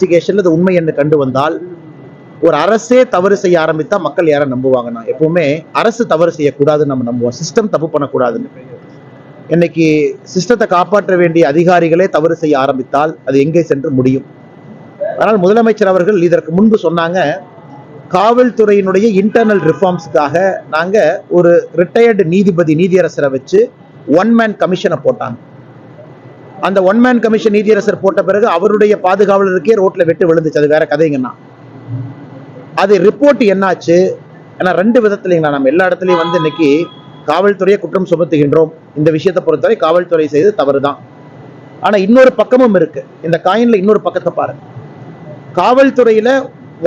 இன்வெஸ்டிகேஷன்ல அது உண்மை என்று கண்டு வந்தால் ஒரு அரசே தவறு செய்ய ஆரம்பித்தா மக்கள் யாரை நம்புவாங்கன்னா எப்பவுமே அரசு தவறு செய்யக்கூடாதுன்னு நம்ம நம்புவோம். சிஸ்டம் தப்பு பண்ணக்கூடாதுன்னு. இன்னைக்கு சிஸ்டத்தை காப்பாற்ற வேண்டிய அதிகாரிகளே தவறு செய்ய ஆரம்பித்தால் அது எங்கே சென்று முடியும்? ஆனால் முதலமைச்சர் அவர்கள் இதற்கு முன்பு சொன்னாங்க காவல்துறையினுடைய இன்டர்னல் ரிஃபார்ம்ஸ்க்காக நாங்க ஒரு ரிட்டையர்டு நீதிபதி நீதியரசரை வச்சு ஒன் மேன் கமிஷனை போட்டாங்க. அந்த ஒன் மேன் கமிஷன் நீதியரசர் போட்ட பிறகு அவருடைய பாதுகாவலருக்கே ரோட்ல வெட்டு விழுந்துச்சு. அது வேற கதைங்கன்னா அது ரிப்போர்ட் என்னாச்சு? ஏன்னா ரெண்டு விதத்துலங்களா நம்ம எல்லா இடத்துலயும் வந்து இன்னைக்கு காவல்துறையை குற்றம் சுமத்துகின்றோம். இந்த விஷயத்தை பொறுத்தவரை காவல்துறை செய்தது தவறு தான் ஆனா இன்னொரு பக்கமும் இருக்கு. இந்த காயின்ல இன்னொரு பக்கத்தை பாருங்க காவல்துறையில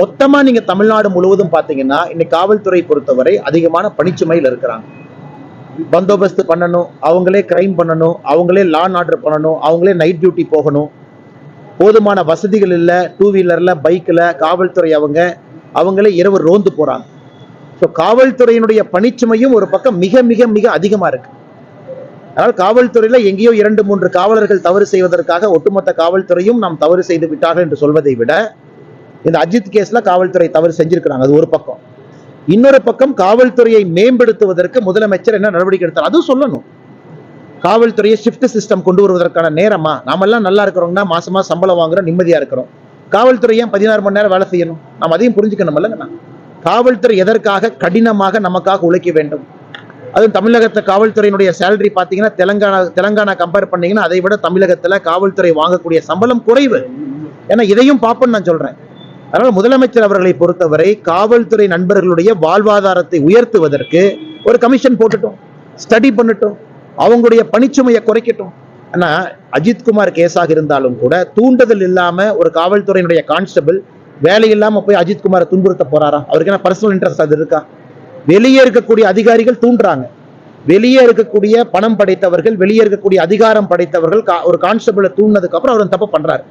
மொத்தமா நீங்க தமிழ்நாடு முழுவதும் பாத்தீங்கன்னா இன்னைக்கு காவல்துறை பொறுத்தவரை அதிகமான பணிச்சுமையில் இருக்கிறாங்க. பந்தோபஸ்து பண்ணணும் அவங்களே கிரைம் பண்ணணும் அவங்களே லான் ஆர்டர் பண்ணணும் அவங்களே நைட் டியூட்டி போகணும். போதுமான வசதிகள் இல்லை டூ வீலரில் பைக்கில் காவல்துறை அவங்க அவங்களே இரவு ரோந்து போகிறாங்க ஸோ காவல்துறையினுடைய பணிச்சுமையும் ஒரு பக்கம் மிக மிக மிக அதிகமாக இருக்கு. அதனால் காவல்துறையில் எங்கேயோ இரண்டு மூன்று காவலர்கள் தவறு செய்வதற்காக ஒட்டுமொத்த காவல்துறையும் நாம் தவறு செய்து விட்டார்கள் என்று சொல்வதை விட இந்த அஜித் கேஸில் காவல்துறை தவறு செஞ்சுருக்கிறாங்க. அது ஒரு பக்கம். இன்னொரு பக்கம் காவல்துறையை மேம்படுத்துவதற்கு முதலமைச்சர் என்ன நடவடிக்கை எடுத்தார்? அதுவும் சொல்லணும். காவல்துறையை ஷிஃப்ட் சிஸ்டம் கொண்டு வருவதற்கான நேரமா? நாமெல்லாம் நல்லா இருக்கிறோம்னா மாசமா சம்பளம் வாங்குறோம் நிம்மதியா இருக்கிறோம். காவல்துறை ஏன் பதினாறு மணி நேரம் வேலை செய்யணும்? நாம் அதையும் புரிஞ்சுக்கணும் இல்லைங்கண்ணா காவல்துறை எதற்காக கடினமாக நமக்காக உழைக்க வேண்டும்? அதுவும் தமிழகத்தை காவல்துறையினுடைய சேலரி பார்த்தீங்கன்னா தெலங்கானா தெலங்கானா கம்பேர் பண்ணீங்கன்னா அதை விட தமிழகத்தில் காவல்துறை வாங்கக்கூடிய சம்பளம் குறைவு. ஏன்னா இதையும் பார்ப்போம்னு நான் சொல்றேன். அதனால முதலமைச்சர் அவர்களை பொறுத்தவரை காவல்துறை நண்பர்களுடைய வாழ்வாதாரத்தை உயர்த்துவதற்கு ஒரு கமிஷன் போட்டுட்டோம் ஸ்டடி பண்ணட்டும் அவங்களுடைய பணிச்சுமையை குறைக்கட்டும். ஆனால் அஜித்குமார் கேஸாக இருந்தாலும் கூட தூண்டுதல் இல்லாம ஒரு காவல்துறையினுடைய கான்ஸ்டபிள் வேலை இல்லாமல் போய் அஜித்குமாரை துன்புறுத்த போறாரா? அவருக்கு என்ன பர்சனல் இன்ட்ரெஸ்ட் அது இருக்கா? வெளியே இருக்கக்கூடிய அதிகாரிகள் தூண்டுறாங்க. வெளியே இருக்கக்கூடிய பணம் படைத்தவர்கள் வெளியே இருக்கக்கூடிய அதிகாரம் படைத்தவர்கள் ஒரு கான்ஸ்டபிளை தூண்டினதுக்கு அப்புறம் அவர் தப்பு பண்றாரு.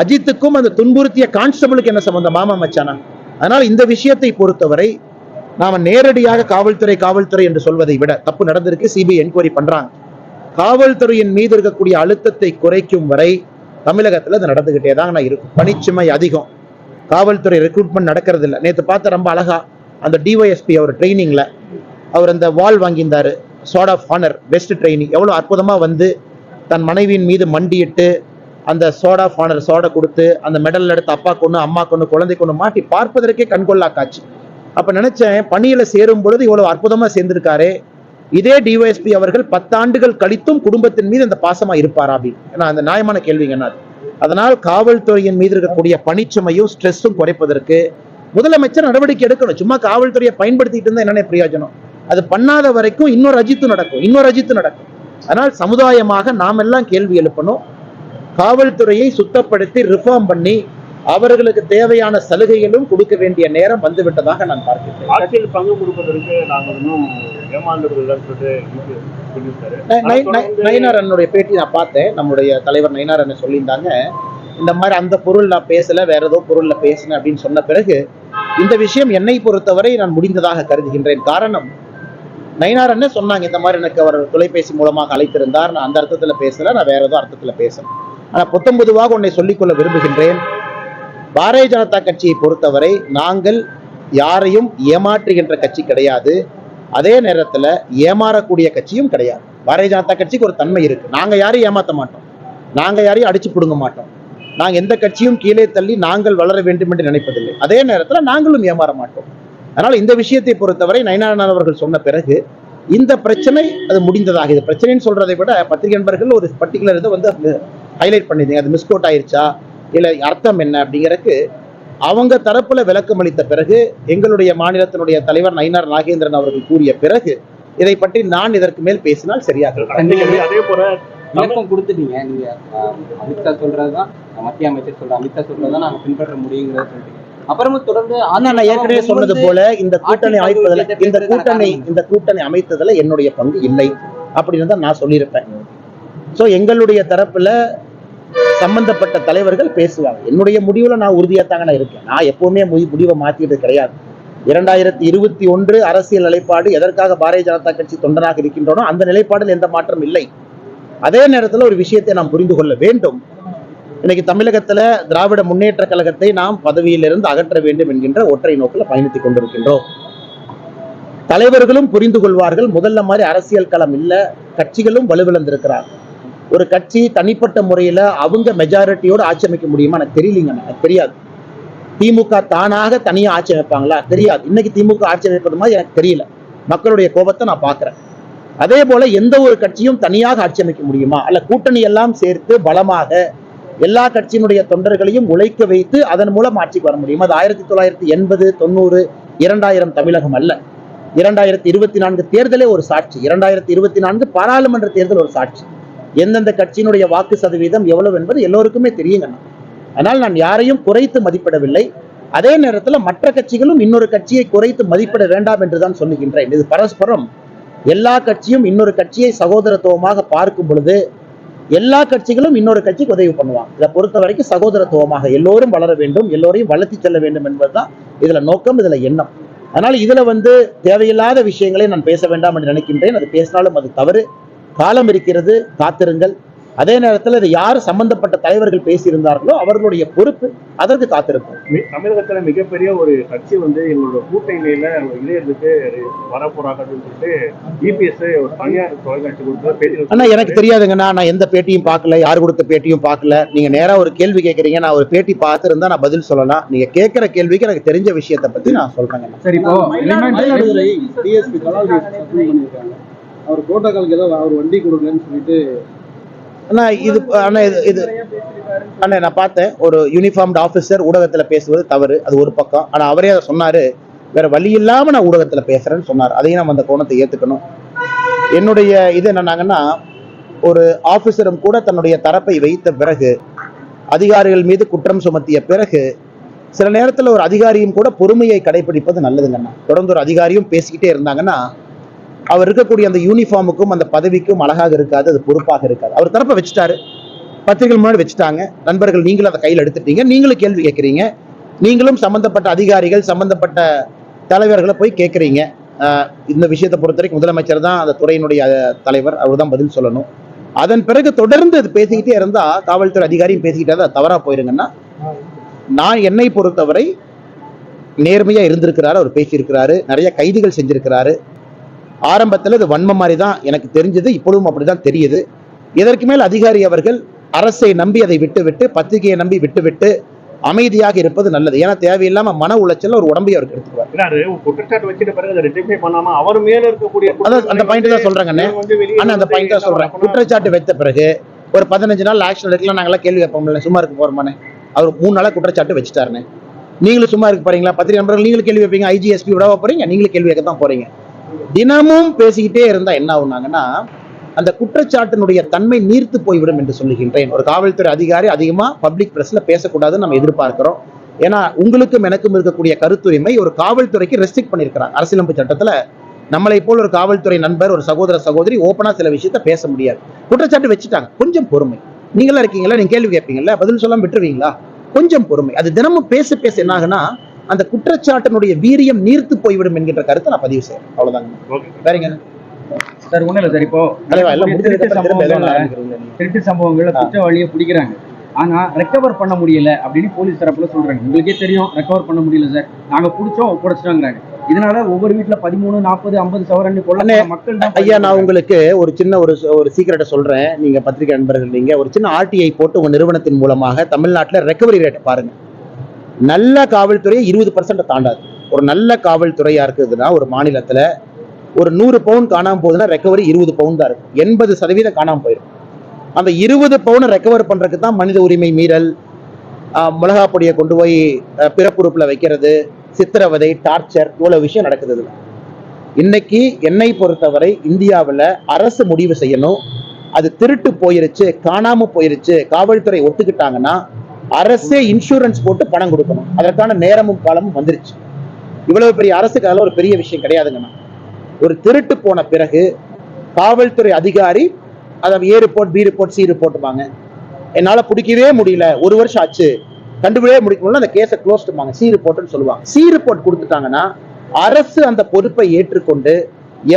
அஜித்துக்கும் அந்த துன்புறுத்திய கான்ஸ்டபிளுக்கு என்ன சம்பந்தம்? மாமா மச்சானா. அதனால் இந்த விஷயத்தை பொறுத்தவரை நாம நேரடியாக காவல்துறை காவல்துறை என்று சொல்வதை விட தப்பு நடந்திருக்கு சிபிஐ என்கொயரி பண்றாங்க. காவல்துறையின் மீது இருக்கக்கூடிய அழுத்தத்தை குறைக்கும் வரை தமிழகத்தில் அது நடந்துகிட்டே தான் இருக்கும். பணிச்சுமை அதிகம். காவல்துறை ரெக்ரூட்மெண்ட் நடக்கிறது இல்லை நேற்று பார்த்த ரொம்ப அழகா அந்த டிஒய்எஸ்பி அவர் ட்ரைனிங்ல அவர் அந்த வால் வாங்கியிருந்தாரு. Sword of honour best training எவ்வளோ அற்புதமாக வந்து தன் மனைவியின் மீது மண்டியிட்டு அந்த சோடா ஃபானர் சோடா கொடுத்து அந்த மெடல் எடுத்து அப்பா கொண்டு அம்மா கொண்டு குழந்தை கொண்டு மாட்டி பார்ப்பதற்கே கண்கொள்ளா காட்சி. அப்ப நினைச்சேன் பணியில சேரும் பொழுது இவ்வளவு அற்புதமா சேர்ந்திருக்காரு. இதே டிஒஎஸ்பி அவர்கள் பத்தாண்டுகள் கழித்தும் குடும்பத்தின் மீது அந்த பாசமா இருப்பாரா அப்படின்னு ஏன்னா அந்த நியாயமான கேள்விங்க என்ன? அதனால் காவல்துறையின் மீது இருக்கக்கூடிய பணிச்சுமையும் ஸ்ட்ரெஸ்ஸும் குறைப்பதற்கு முதலமைச்சர் நடவடிக்கை எடுக்கணும். சும்மா காவல்துறையை பயன்படுத்திட்டு இருந்தா என்னென்ன பிரயோஜனம். அது பண்ணாத வரைக்கும் இன்னொரு அஜித்து நடக்கும் இன்னொரு அஜித்து நடக்கும். அதனால் சமுதாயமாக நாம் எல்லாம் கேள்வி எழுப்பணும். காவல்துறையை சுத்தப்படுத்தி ரிஃபார்ம் பண்ணி அவர்களுக்கு தேவையான சலுகைகளும் கொடுக்க வேண்டிய நேரம் வந்துவிட்டதாக நான் பார்க்கிறேன். ஆட்சியில் பங்கு கொடுப்பதற்கு நாங்கள் இன்னும் நயினார் அண்ணனுடைய பேட்டி நான் பார்த்தேன். நம்முடைய தலைவர் நயினார் அண்ணன் சொல்லியிருந்தாங்க இந்த மாதிரி அந்த பொருள் நான் பேசல வேற ஏதோ பொருள்ல பேசினேன் அப்படின்னு சொன்ன பிறகு இந்த விஷயம் என்னை பொறுத்தவரை நான் முடிந்ததாக கருதுகின்றேன். காரணம் நயினார் அண்ணன் சொன்னாங்க இந்த மாதிரி எனக்கு அவர் தொலைபேசி மூலமாக அழைத்திருந்தார். நான் அந்த அர்த்தத்துல பேசல நான் வேற ஏதோ அர்த்தத்துல பேசுறேன் ஆனால் புத்தம் பொதுவாக உன்னை சொல்லிக்கொள்ள விரும்புகின்றேன். பாரதிய ஜனதா கட்சியை பொறுத்தவரை நாங்கள் யாரையும் ஏமாற்றுகின்ற கட்சி கிடையாது. அதே நேரத்துல ஏமாறக்கூடிய கட்சியும் கிடையாது. பாரதிய ஜனதா கட்சிக்கு ஒரு தன்மை இருக்கு. நாங்க யாரையும் ஏமாத்த மாட்டோம். நாங்க யாரையும் அடிச்சு பிடுங்க மாட்டோம். நாங்கள் எந்த கட்சியும் கீழே தள்ளி நாங்கள் வளர வேண்டும் என்று நினைப்பதில்லை. அதே நேரத்துல நாங்களும் ஏமாற மாட்டோம். அதனால் இந்த விஷயத்தை பொறுத்தவரை நயனாரன் அவர்கள் சொன்ன பிறகு இந்த பிரச்சனை அது முடிந்ததாக இது பிரச்சனைன்னு சொல்றதை விட பத்திரிகை நண்பர்கள் ஒரு பர்டிகுலர் இதை வந்து ஹைலைட் பண்ணிருந்தீங்க அது மிஸ்கோட் ஆயிருச்சா? இல்ல அர்த்தம் என்ன அப்படிங்கறதுக்கு அவங்க தரப்புல விளக்கம் அளித்த பிறகு எங்களுடைய மாநிலத்தினுடைய தலைவர் நயினார் நாகேந்திரன் அவர்கள் கூறிய பிறகு இதை பற்றி நான் இதற்கு மேல் பேசினால் சரியாக. அதே போல விளக்கம் கொடுத்துட்டீங்க. நீங்க அமித்ஷா சொல்றதுதான் மத்திய அமைச்சர் சொல்ற அமித்ஷா சொல்றதுதான் நாங்க பின்பற்ற முடியுங்கிறத சொல்லிட்டீங்க. அப்புறமும் தொடர்ந்து ஆனா நான் ஏற்கனவே சொன்னது போல இந்த கூட்டணி அமைப்பதில் இந்த கூட்டணி இந்த கூட்டணி அமைத்ததுல என்னுடைய பங்கு இல்லை. அப்படின்னு தான் நான் சொல்லியிருப்பேன். சோ எங்களுடைய தரப்புல சம்பந்தப்பட்ட தலைவர்கள் பேசுவாங்க. என்னுடைய முடிவுல நான் உறுதியாக தாங்க நான் இருக்கேன். நான் எப்பவுமே முடிவை மாத்தியது கிடையாது. இரண்டாயிரத்தி இருபத்தி ஒன்று அரசியல் நிலைப்பாடு எதற்காக பாரதிய ஜனதா கட்சி தொண்டனாக இருக்கின்றனோ அந்த நிலைப்பாடில் எந்த மாற்றம் இல்லை. அதே நேரத்தில் ஒரு விஷயத்தை நாம் புரிந்து கொள்ள வேண்டும். இன்னைக்கு தமிழகத்துல திராவிட முன்னேற்ற கழகத்தை நாம் பதவியிலிருந்து அகற்ற வேண்டும் என்கின்ற ஒற்றை நோக்கில் பயணித்துக் கொண்டிருக்கின்றோம். தலைவர்களும் புரிந்து கொள்வார்கள். முதல்ல மாதிரி அரசியல் களம் இல்ல. கட்சிகளும் வலுவிழந்திருக்கிறார் ஒரு கட்சி தனிப்பட்ட முறையில அவங்க மெஜாரிட்டியோட ஆட்சி அமைக்க முடியுமா? எனக்கு தெரியலீங்க. எனக்கு தெரியாது. திமுக தானாக தனியா ஆட்சி அமைப்பாங்களா? தெரியாது. இன்னைக்கு திமுக ஆட்சி அமைப்பது மாதிரி எனக்கு தெரியல. மக்களுடைய கோபத்தை நான் பார்க்குறேன். அதே போல எந்த ஒரு கட்சியும் தனியாக ஆட்சி அமைக்க முடியுமா? அல்ல கூட்டணி எல்லாம் சேர்த்து பலமாக எல்லா கட்சியினுடைய தொண்டர்களையும் உழைக்க வைத்து அதன் மூலம் ஆட்சிக்கு வர முடியும்? அது ஆயிரத்தி தொள்ளாயிரத்தி எண்பது தொண்ணூறு இரண்டாயிரம் தமிழகம் அல்ல. இரண்டாயிரத்தி இருபத்தி நான்கு தேர்தலே ஒரு சாட்சி. இரண்டாயிரத்தி இருபத்தி நான்கு பாராளுமன்ற தேர்தல் ஒரு சாட்சி. எந்தெந்த கட்சியினுடைய வாக்கு சதவீதம் எவ்வளவு என்பது எல்லோருக்குமே தெரியுங்க. அதனால் நான் யாரையும் குறைத்து மதிப்பிடவில்லை. அதே நேரத்தில் மற்ற கட்சிகளும் இன்னொரு கட்சியை குறைத்து மதிப்பிட வேண்டாம் என்று தான் சொல்லுகின்றேன். இது பரஸ்பரம். எல்லா கட்சியும் இன்னொரு கட்சியை சகோதரத்துவமாக பார்க்கும் பொழுது எல்லா கட்சிகளும் இன்னொரு கட்சிக்கு உதவி பண்ணுவாங்க. இதை பொறுத்த வரைக்கும் சகோதரத்துவமாக எல்லோரும் வளர வேண்டும் எல்லோரையும் வளர்த்தி செல்ல வேண்டும் என்பதுதான் இதுல நோக்கம் இதுல எண்ணம். அதனால இதுல வந்து தேவையில்லாத விஷயங்களை நான் பேச வேண்டாம் என்று நினைக்கின்றேன். அது பேசினாலும் அது தவறு. காலம் இருக்கிறது காத்திருங்கள். அதே நேரத்தில் இது யார் சம்பந்தப்பட்ட தலைவர்கள் பேசியிருந்தார்களோ அவர்களுடைய பொறுப்பு அதற்கு காத்திருக்கும். தமிழகத்துல மிகப்பெரிய ஒரு கட்சி வந்து எங்களோட கூட்டணியில இளையர்களுக்கு வர போறாங்கன்னு சொல்லிட்டு இபிஎஸ் ஒரு தனியார் தொலைக்காட்சி கொடுத்து பேட்டி அண்ணா எனக்கு தெரியாதுங்கண்ணா நான் எந்த பேட்டியும் பார்க்கல யார் கொடுத்த பேட்டியும் பார்க்கல. நீங்க நேரா ஒரு கேள்வி கேட்கறீங்க நான் ஒரு பேட்டி பார்த்துருந்தா நான் பதில் சொல்லலாம் நீங்க கேட்கிற கேள்விக்கு எனக்கு தெரிஞ்ச விஷயத்தை பத்தி நான் சொல்றேங்கண்ணா சரி இப்போ அவர் புரோட்டோகாலுக்கு ஏதோ அவர் வண்டி கொடுங்கன்னு சொல்லிட்டு அண்ணா இது அண்ணா இது இது அண்ணா நான் பார்த்தேன். ஒரு யூனிஃபார்ம்டு ஆஃபீஸர் ஊடகத்துல பேசுவது தவறு. அது ஒரு பக்கம். ஆனா அவரே அதை சொன்னாரு. வேற வழி இல்லாம நான் ஊடகத்துல பேசுறேன்னு சொன்னார். அதையும் நம்ம அந்த கோணத்தை ஏத்துக்கணும். என்னுடைய இது என்னன்னாங்கன்னா ஒரு ஆபீசரும் கூட தன்னுடைய தரப்பை வைத்த பிறகு அதிகாரிகள் மீது குற்றம் சுமத்திய பிறகு சில நேரத்துல ஒரு அதிகாரியும் கூட பொறுமையை கடைபிடிப்பது நல்லதுங்கண்ணா. தொடர்ந்து ஒரு அதிகாரியும் பேசிக்கிட்டே இருந்தாங்கன்னா அவர் இருக்கக்கூடிய அந்த யூனிஃபார்முக்கும் அந்த பதவிக்கும் அழகாக இருக்காது அது பொறுப்பாக இருக்காது. அவர் தரப்பை வச்சுட்டாரு. பத்திரிகைகள் முன்னாடி வச்சுட்டாங்க. நண்பர்கள் நீங்களும் அதை கையில் எடுத்துட்டீங்க. நீங்களும் கேள்வி கேட்குறீங்க. நீங்களும் சம்பந்தப்பட்ட அதிகாரிகள் சம்பந்தப்பட்ட தலைவர்களை போய் கேட்குறீங்க. இந்த விஷயத்தை பொறுத்த வரைக்கும் முதலமைச்சர் தான் அந்த துறையினுடைய தலைவர். அவர் தான் பதில் சொல்லணும். அதன் பிறகு தொடர்ந்து அது பேசிக்கிட்டே இருந்தா காவல்துறை அதிகாரியும் பேசிக்கிட்டே அதை தவறாக போயிருங்கன்னா நான் என்னை பொறுத்தவரை நேர்மையா இருந்திருக்கிறாரு. அவர் பேசியிருக்கிறாரு. நிறைய கைதுகள் செஞ்சிருக்கிறாரு. ஆரம்பத்தில் இது வன்மம் மாதிரி தான் எனக்கு தெரிஞ்சது இப்பொழுதும் அப்படிதான் தெரியுது. இதற்கு மேல் அதிகாரி அவர்கள் அரசை நம்பி அதை விட்டுவிட்டு பத்திரிகையை நம்பி விட்டுவிட்டு அமைதியாக இருப்பது நல்லது. ஏன்னா தேவையில்லாம மன உளைச்சல் ஒரு உடம்பை அவருக்கு எடுத்துக்குவார். ஏன்னா அது ஒரு குற்றச்சாட்டு வச்சிட்ட பிறகு அதை ரெட்டிஃபை பண்ணாம அவர் மேல இருக்கக்கூடிய அதான் அந்த பாயிண்ட் தான் சொல்றேங்க அண்ணே. இவங்க வந்து வெளியே ஆனா அந்த பாயிண்ட் தான் சொல்றேன். குற்றச்சாட்டு வைத்த பிறகு ஒரு பதினஞ்சு நாள் ஆக்ஷன் எடுக்கலாம் நாங்களாம் கேள்வி கேட்போம்ல சும்மா இருக்க போறோமானே அவர் மூணு நாளா குற்றச்சாட்டு வச்சுட்டாருனே நீங்களும் சும்மா இருக்க போறீங்களா? பத்திரிகை நண்பர்கள் நீங்களும் கேள்வி வைப்பீங்க. ஐஜிஎஸ்பி விடவா போறீங்க? நீங்களும் கேள்வி கேட்க தான் போறீங்க. தினமும் பேசிக்கிட்டே இருந்தா என்ன ஆகுனாங்கன்னா அந்த குற்றச்சாட்டினுடைய தன்மை நீர்த்து போய்விடும் என்று சொல்லுகின்றேன். ஒரு காவல்துறை அதிகாரி அதிகமா பப்ளிக் பிரஸ்ல பேசக்கூடாதுன்னு நம்ம எதிர்பார்க்கிறோம். ஏன்னா உங்களுக்கும் எனக்கும் இருக்கக்கூடிய கருத்துரிமை ஒரு காவல்துறைக்கு ரெஸ்ட்ரிக்ட் பண்ணியிருக்கிறாங்க. அரசியலமைப்பு சட்டத்துல நம்மளை போல் ஒரு காவல்துறை நண்பர் ஒரு சகோதர சகோதரி ஓப்பனா சில விஷயத்த பேச முடியாது. குற்றச்சாட்டு வச்சுட்டாங்க. கொஞ்சம் பொறுமை. நீங்களா இருக்கீங்களா? நீங்க கேள்வி கேட்பீங்களா பதில் சொல்லாம விட்டுருவீங்களா? கொஞ்சம் பொறுமை. அது தினமும் பேச பேச என்ன ஆகுனா அந்த குற்றச்சாட்டினுடைய வீரியம் நீர்த்து போய்விடும் என்கின்ற கருத்தை நான் பதிவு செய்யறேன். அவ்வளவுதாங்க வேறங்க சார் ஒண்ணும் இல்ல சார். இப்போ திருட்டு சம்பவங்கள்ல குற்றவாளியை பிடிக்கிறாங்க. ஆனா ரெக்கவர் பண்ண முடியல அப்படின்னு போலீஸ் தரப்புல சொல்றாங்க. உங்களுக்கே தெரியும் ரெக்கவர் பண்ண முடியல சார். நாங்க பிடிச்சோம் ஒப்படைச்சிட்டாங்கிறாங்க இதனால ஒவ்வொரு வீட்டுல பதிமூணு நாற்பது ஐம்பது சவரன் கொள்ள மக்கள் ஐயா நான் உங்களுக்கு ஒரு சின்ன ஒரு ஒரு சீக்கிரட்டை சொல்றேன். நீங்க பத்திரிகை நண்பர்கள் நீங்க ஒரு சின்ன ஆர்டிஐ போட்டு உங்க நிறுவனத்தின் மூலமாக தமிழ்நாட்டுல ரெக்கவரி ரேட் பாருங்க. நல்ல காவல்துறை இருபது பர்சன்ட் தாண்டாது. ஒரு நல்ல காவல்துறையா இருக்குதுன்னா ஒரு மாநிலத்துல ஒரு நூறு பவுன் காணாம போகுதுன்னா ரெக்கவரி இருபது பவுன் தான் இருக்கும். எண்பது சதவீதம் காணாம போயிடும். அந்த இருபது பவுனை ரெக்கவர் பண்றதுக்கு தான் மனித உரிமை மீறல் ஆஹ், மிளகா பொடியை கொண்டு போய் ஆஹ், பிறப்புறுப்புல வைக்கிறது சித்திரவதை டார்ச்சர் இவ்வளவு விஷயம் நடக்குது இன்னைக்கு என்னை பொறுத்தவரை இந்தியாவுல அரசு முடிவு செய்யணும். அது திருட்டு போயிருச்சு காணாம போயிருச்சு காவல்துறை ஒத்துக்கிட்டாங்கன்னா அரசே இன்சூரன்ஸ் போட்டு பணம் கொடுக்கணும். அதற்கான நேரமும் காலமும் வந்துருச்சு. இவ்வளவு பெரிய அரசுக்கு அதெல்லாம் ஒரு பெரிய விஷயம் கிடையாதுங்கண்ணா. ஒரு திருட்டு போன பிறகு காவல்துறை அதிகாரி அதை A report B report C ரிப்போர்ட்டுமாங்க என்னால் பிடிக்கவே முடியல. ஒரு வருஷம் ஆச்சு. கண்டுபிடிக்கவே முடிக்க முடியல. அந்த கேஸை க்ளோஸ் பண்ணுவாங்க சி ரிப்போர்ட்னு சொல்லுவாங்க. சி ரிப்போர்ட் கொடுத்துட்டாங்கன்னா அரசு அந்த பொறுப்பை ஏற்றுக்கொண்டு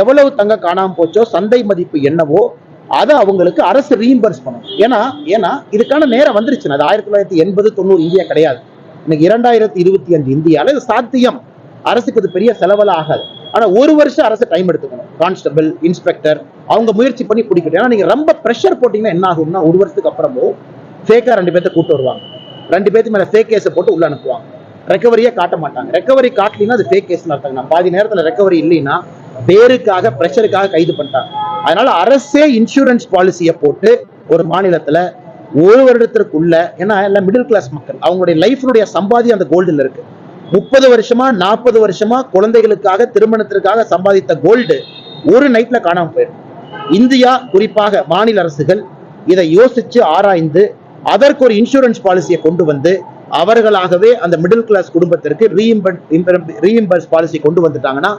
எவ்வளவு தங்க காணாமல் போச்சோ சந்தை மதிப்பு என்னவோ அதை அவங்களுக்கு அரசு ரீஇம்பர்ஸ் பண்ணணும். ஏன்னா ஏன்னா இதுக்கான நேரம் வந்துருச்சு அது ஆயிரத்தி தொள்ளாயிரத்தி எண்பது தொண்ணூறு இந்தியா கிடையாது. இன்னைக்கு இரண்டாயிரத்தி இருபத்தி அஞ்சு இந்தியாவில் இது சாத்தியம். அரசுக்கு இது பெரிய செலவெல்லாம் ஆகாது. ஆனா ஒரு வருஷம் அரசு டைம் எடுத்துக்கணும். கான்ஸ்டபிள் இன்ஸ்பெக்டர் அவங்க முயற்சி பண்ணி பிடிக்கணும் ஏன்னா நீங்க ரொம்ப ப்ரெஷர் போட்டீங்கன்னா என்ன ஆகும்னா ஒரு வருஷத்துக்கு அப்புறமும் ஃபேக்காக ரெண்டு பேர்த்த கூட்டு வருவாங்க. ரெண்டு பேர்த்து மேல ஃபேக் கேஸை போட்டு உள்ள அனுப்புவாங்க. ரெக்கவரியே காட்ட மாட்டாங்க. ரெக்கவரி காட்டலின்னா அது ஃபேக் கேஸ் அர்த்தம் நான் பாதி நேரத்துல ரெக்கவரி இல்லைன்னா பேருக்காக ப்ரெஷருக்காக கைது பண்ணிட்டாங்க. அதனால அரசே இன்சூரன்ஸ் பாலிசியை போட்டு ஒரு மாநிலத்துல ஒரு வருடத்திற்குள்ள ஏன்னா எல்லாம் மிடில் கிளாஸ் மக்கள் அவங்களுடைய லைஃப்னுடைய சம்பாதி அந்த கோல்டுல இருக்கு. முப்பது வருஷமா நாற்பது வருஷமா குழந்தைகளுக்காக திருமணத்திற்காக சம்பாதித்த கோல்டு ஒரு நைட்ல காணாம போயிடும் இந்தியா குறிப்பாக மாநில அரசுகள் இதை யோசிச்சு ஆராய்ந்து அதற்கு ஒரு இன்சூரன்ஸ் பாலிசியை கொண்டு வந்து அவர்களாகவே அந்த மிடில் கிளாஸ் குடும்பத்திற்கு ரீஇம்பர்ஸ் பாலிசி கொண்டு வந்துட்டாங்கன்னா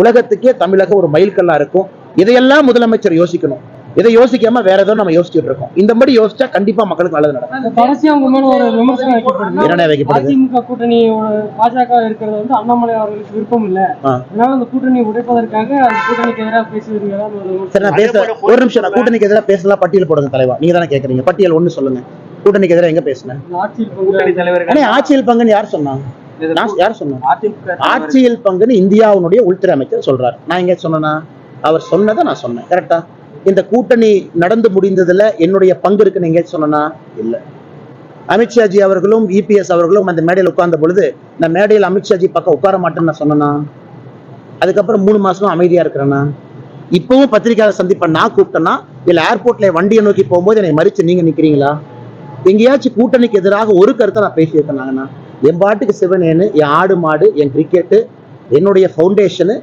உலகத்துக்கே தமிழகம் ஒரு மைல்கல்லா இருக்கும். இதையெல்லாம் முதலமைச்சர் யோசிக்கணும். இதை யோசிக்காம வேற ஏதோ நம்ம யோசிச்சுட்டு இருக்கோம். இந்த மாதிரி யோசிச்சா கண்டிப்பா மக்களுக்கு நல்லது நடக்கும். கடைசியா உங்க மேல ஒரு விமர்சனம் வைக்கப்படுது என்னென்ன வைக்கப்படுது அதிமுக கூட்டணியோட பாஜக இருக்கிறது வந்து அண்ணாமலை அவர்களுக்கு விருப்பம் இல்ல. அதனால அந்த கூட்டணி உடைப்பதற்காக அந்த கூட்டணிக்கு எதிராக நான் பேச ஒரு நிமிஷம் நான் கூட்டணிக்கு எதிராக பேசலாம் பட்டியல் போடுங்க தலைவா. நீங்க தானே கேக்குறீங்க. பட்டியல் ஒண்ணு சொல்லுங்க. கூட்டணிக்கு எதிராக எங்க பேசுனேன் ஆட்சியில் கூட்டணி பங்குன்னு யார் சொன்னாங்க நான் யார் தலைவர் ஆட்சியில் பங்குன்னு இந்தியாவுடைய உள்துறை அமைச்சர் சொல்றாரு. நான் எங்க சொன்னேனா? அவர் சொன்னதை நான் சொன்னேன். கரெக்டா இந்த கூட்டணி நடந்து முடிந்ததுல என்னுடைய பங்கு இருக்குன்னு எங்கேயாச்சும் சொன்னா இல்ல. அமித்ஷாஜி அவர்களும் இபிஎஸ் அவர்களும் அந்த மேடையில் உட்கார்ந்த பொழுது நான் மேடையில் அமித்ஷாஜி பக்கம் உட்கார மாட்டேன்னு நான் சொன்னேனா? அதுக்கப்புறம் மூணு மாசமா அமைதியா இருக்கிறேண்ணா இப்பவும் பத்திரிகையாளர் சந்திப்பை நான் கூப்பிட்டேன்னா இல்ல ஏர்போர்ட்ல வண்டியை நோக்கி போகும்போது என்னை மறிச்சு நீங்க நிக்கிறீங்களா? எங்கேயாச்சும் கூட்டணிக்கு எதிராக ஒரு கருத்தை நான் பேசியிருக்கேன் நாங்கண்ணா என் பாட்டுக்கு சிவனேன்னு என் ஆடு மாடு என் கிரிக்கெட்டு என்னுடைய ஃபவுண்டேஷனு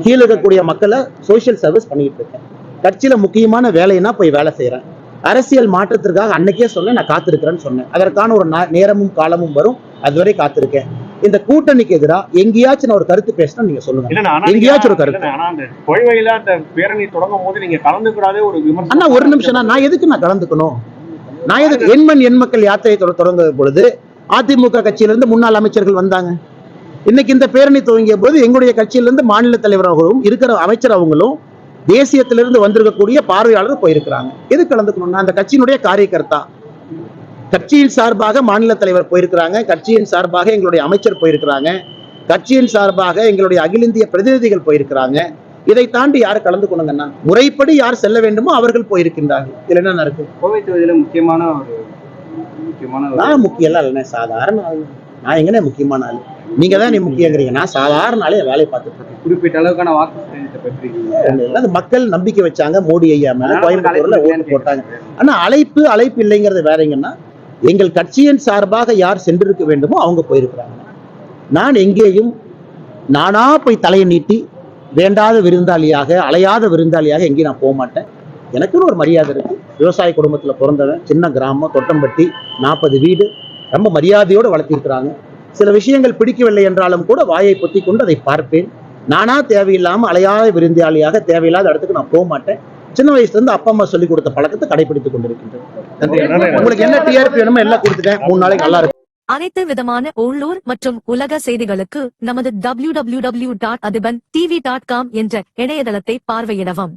கீழே இருக்கக்கூடிய மக்களை சோஷியல் சர்வீஸ் பண்ணிட்டு இருக்கேன். கட்சியில முக்கியமான வேலைன்னா போய் வேலை செய்றேன். அரசியல் மாற்றத்திற்காக அன்னைக்கே சொன்னேன் நான் காத்திருக்கிறேன்னு சொன்னேன். அதற்கான ஒரு நேரமும் காலமும் வரும். அதுவரை காத்திருக்கேன். இந்த கூட்டணிக்கு எதிராக எங்கேயாச்சும் நான் ஒரு கருத்து பேசினா நீங்க சொல்லுங்க. எங்கேயாச்சும் ஒரு கருத்து. கொள்கையில அந்த பேரணி தொடங்கும் போது நீங்க கலந்துக்கூடாதே ஒரு விமர்சனம். அண்ணா ஒரு நிமிஷம் நான் எதுக்கு நான் கலந்துக்கணும்? நான் எதுக்கு எண்மண் எண் மக்கள் யாத்திரை தொட- தொடங்குற பொழுது அதிமுக கட்சியிலிருந்து முன்னாள் அமைச்சர்கள் வந்தாங்க. இன்னைக்கு இந்த பேரணி துவங்கிய போது எங்களுடைய கட்சியிலிருந்து மாநில தலைவர்களும் இருக்கிற அமைச்சர் அவங்களும் தேசியத்திலிருந்து வந்திருக்கக்கூடிய பார்வையாளர் போயிருக்கிறாங்க. எது கலந்துக்கணும் அந்த கட்சியினுடைய காரியகர்த்தா. கட்சியின் சார்பாக மாநில தலைவர் போயிருக்கிறாங்க. கட்சியின் சார்பாக எங்களுடைய அமைச்சர் போயிருக்கிறாங்க. கட்சியின் சார்பாக எங்களுடைய அகில இந்திய பிரதிநிதிகள் போயிருக்கிறாங்க. இதை தாண்டி யார் கலந்துக்கணுங்கன்னா முறைப்படி யார் செல்ல வேண்டுமோ அவர்கள் போயிருக்கின்றார்கள். இதுல என்ன இருக்கு? கோவை தொகுதியில முக்கியமான ஒரு முக்கியமான நான் முக்கியம் இல்லைண்ணே சாதாரண ஆள். நான் எங்கனே முக்கியமான ஆள். நீங்க தான் நீ முக்கியங்கிறீங்க நான் சாதாரண ஆளே வேலையை பார்த்துட்டு இருக்கேன் குறிப்பிட்ட அளவுக்கான வாக்கு பெற்றிருக்கீங்க அது மக்கள் நம்பிக்கை வச்சாங்க மோடி ஐயா மேல கோயம்புத்தூர்ல ஓட்டு போட்டாங்க. ஆனா அழைப்பு அழைப்பு இல்லைங்கிறது வேறங்கன்னா எங்கள் கட்சியின் சார்பாக யார் சென்றிருக்க வேண்டுமோ அவங்க போயிருக்கிறாங்க. நான் எங்கேயும் நானா போய் தலையை நீட்டி வேண்டாத விருந்தாளியாக அலையாத விருந்தாளியாக எங்கேயும் நான் போக மாட்டேன். எனக்குன்னு ஒரு மரியாதை இருக்கு. விவசாய குடும்பத்துல பிறந்தவன் சின்ன கிராமம் தொட்டம்பட்டி நாற்பது வீடு ரொம்ப மரியாதையோடு வளர்த்திருக்கிறாங்க. சில விஷயங்கள் பிடிக்கவில்லை என்றாலும் கூட வாயை பொத்தி கொண்டு அதை பார்ப்பேன். நானா தேவையில்லாம அலையாத விருந்தாளியாக தேவையில்லாத இடத்துக்கு நான் போக மாட்டேன் சின்ன வயசுல இருந்து அப்பா அம்மா சொல்லி கொடுத்த பழக்கத்தை கடைபிடித்துக் கொண்டிருக்கின்றேன். உங்களுக்கு என்ன டிஆர்பி வேணுமோ எல்லாம் கொடுத்துட்டேன். மூணு நாளைக்கு நல்லா இருக்கும் அனைத்து விதமான உள்ளூர் மற்றும் உலக செய்திகளுக்கு நமது www.adiban dot TV dot com என்ற இணையதளத்தை பார்வையிடவும்.